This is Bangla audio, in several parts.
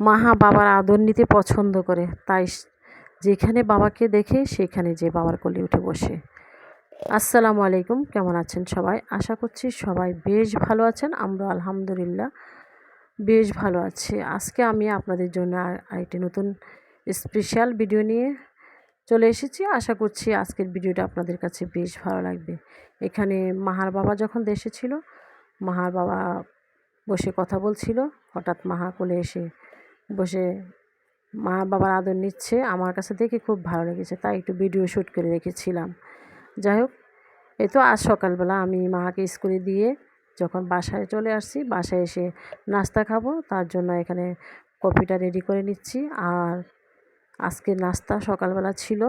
মাহা বাবার আদর নিতে পছন্দ করে। তাই যেখানে বাবাকে দেখে সেখানে যে বাবার কোলে উঠে বসে। আসসালামু আলাইকুম, কেমন আছেন সবাই? আশা করছি সবাই বেশ ভালো আছেন। আমরা আলহামদুলিল্লাহ বেশ ভালো আছি। আজকে আমি আপনাদের জন্য আরেকটি নতুন স্পেশাল ভিডিও নিয়ে চলে এসেছি। আশা করছি আজকের ভিডিওটা আপনাদের কাছে বেশ ভালো লাগবে। এখানে মাহার বাবা যখন দেশে ছিল, মাহার বাবা বসে কথা বলছিল। হঠাৎ মাহা কোলে এসে বসে মা বাবার আদর নিচ্ছে। আমার কাছে দেখে খুব ভালো লেগেছে, তাই একটু ভিডিও শ্যুট করে রেখেছিলাম। যাই হোক এই তো আজ সকালবেলা আমি মাকে স্কুলে দিয়ে যখন বাসায় চলে আসছি, বাসায় এসে নাস্তা খাব, তার জন্য এখানে কফিটা রেডি করে নিচ্ছি। আর আজকে নাস্তা সকালবেলা ছিল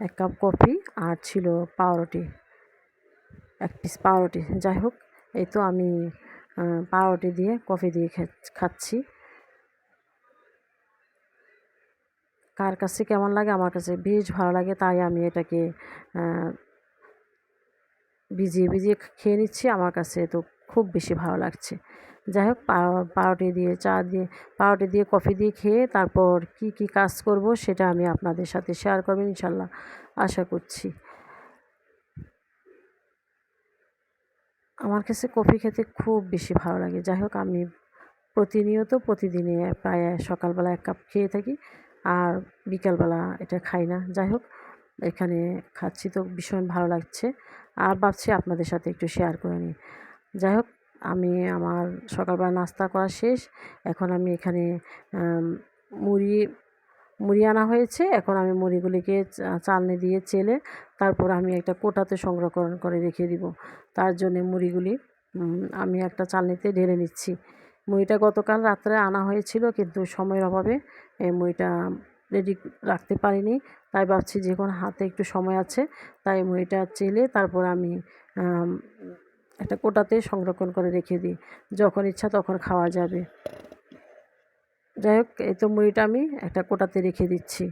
এক কাপ কফি আর ছিল পাউরুটি, এক পিস পাউরুটি। যাই হোক এই তো আমি পাউরুটি দিয়ে কফি দিয়ে খাচ্ছি। কার কাছে কেমন লাগে, আমার কাছে বেশ ভালো লাগে, তাই আমি এটাকে ভিজিয়ে ভিজিয়ে খেয়ে নিচ্ছি আমার কাছে তো খুব বেশি ভালো লাগছে। যাই হোক পাউরুটি দিয়ে, চা দিয়ে, পাউরুটি দিয়ে, কফি দিয়ে খেয়ে তারপর কি কি কাজ করব সেটা আমি আপনাদের সাথে শেয়ার করব ইনশাল্লাহ। আশা করছি। আমার কাছে কফি খেতে খুব বেশি ভালো লাগে। যাই হোক, আমি প্রতিনিয়ত, প্রতিদিনে প্রায় সকালবেলা এক কাপ খেয়ে থাকি। আর বিকালবেলা এটা খাই না। যাই হোক এখানে খাচ্ছি তো ভীষণ ভালো লাগছে। আর ভাবছি আপনাদের সাথে একটু শেয়ার করে নিই। যাই হোক আমি আমার সকালবেলা নাস্তা করা শেষ। এখন আমি এখানে মুড়ি মুড়ি আনা হয়েছে। এখন আমি মুড়িগুলিকে চালনি দিয়ে চেলে তারপর আমি একটা কোটাতে সংরক্ষণ করে রেখে দিব। তার জন্যে মুড়িগুলি আমি একটা চালনিতে ঢেলে নিচ্ছি। মুড়িটা গতকাল রাত্রে আনা হয়েছিল, কিন্তু সময়ের অভাবে এই মুড়িটা রেডি রাখতে পারিনি। তাই ভাবছি যে কোনো হাতে একটু সময় আছে, তাই মুড়িটা চেলে তারপর আমি একটা কোটাতে সংরক্ষণ করে রেখে দিই। যখন ইচ্ছা তখন খাওয়া যাবে। যাই হোক এই তো মুড়িটা আমি একটা কোটাতে রেখে দিচ্ছি।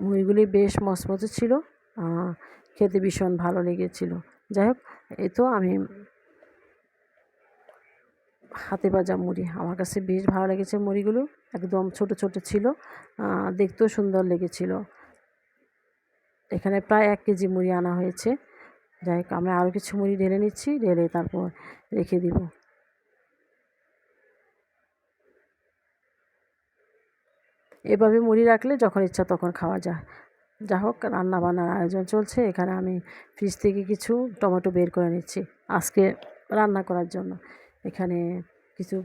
মুড়িগুলি বেশ মচমচে ছিল খেতে ভীষণ ভালো লেগেছিল। যাই হোক এই তো আমি হাতে ভাজা মুড়ি। আমার কাছে বেশ ভালো লেগেছে মুড়িগুলো। একদম ছোট ছোট ছিল। দেখতেও সুন্দর লেগেছিল। এখানে প্রায় এক কেজি মুড়ি আনা হয়েছে। যাই হোক আমি আরও কিছু মুড়ি ঢেলে নিচ্ছি। ঢেলে তারপর রেখে দিব। এভাবে মুড়ি রাখলে যখন ইচ্ছা তখন খাওয়া যায়। যা হোক রান্না বান্নার আয়োজন চলছে। এখানে আমি ফ্রিজ থেকে কিছু টমেটো বের করে নিচ্ছি আজকে রান্না করার জন্য। এখানে কিছু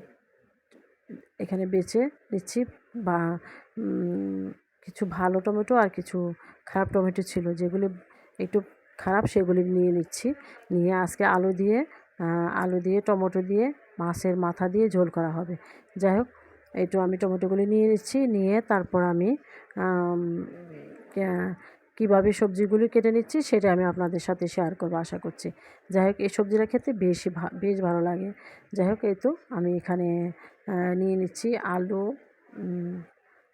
এখানে বেছে নিচ্ছি বা কিছু ভালো টমেটো আর কিছু খারাপ টমেটো ছিল। যেগুলি একটু খারাপ সেগুলি নিয়ে নিচ্ছি। নিয়ে আজকে আলু দিয়ে আলু দিয়ে, টমেটো দিয়ে, মাছের মাথা দিয়ে ঝোল করা হবে। যাই হোক একটু আমি টমেটোগুলি নিয়ে নিচ্ছি। নিয়ে তারপর আমি কীভাবে সবজিগুলি কেটে নিচ্ছি সেটা আমি আপনাদের সাথে শেয়ার করব, আশা করছি। যাই হোক, এই সবজিটা খেতে বেশি বেশ ভালো লাগে। যাই হোক, এই তো আমি এখানে নিয়ে নিচ্ছি আলু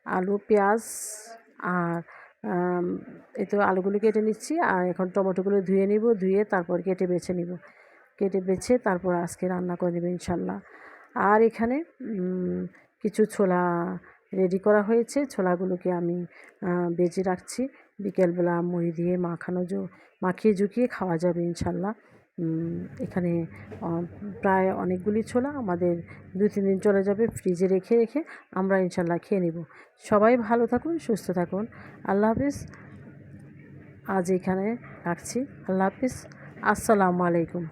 আলু, পেঁয়াজ আর এই তো আলুগুলি কেটে নিচ্ছি আর এখন টমেটোগুলো ধুয়ে নিব, ধুয়ে তারপর কেটে বেছে নিব। কেটে বেছে তারপর আজকে রান্না করে নেব ইনশাল্লাহ। আর এখানে কিছু ছোলা রেডি করা হয়েছে। ছোলাগুলোকে আমি বেজে রাখছি। বিকেলবেলা মুড়ি দিয়ে মাখানো মাখিয়ে ঝুঁকিয়ে খাওয়া যাবে ইনশাল্লাহ। এখানে প্রায় অনেকগুলি ছোলা আমাদের দু, তিন দিন চলে যাবে ফ্রিজে রেখে রেখে আমরা ইনশাল্লাহ খেয়ে নেব। সবাই ভালো থাকুন, সুস্থ থাকুন। আল্লাহ হাফিজ। আজ এখানে রাখছি। আল্লাহ হাফিজ। আসসালামু আলাইকুম।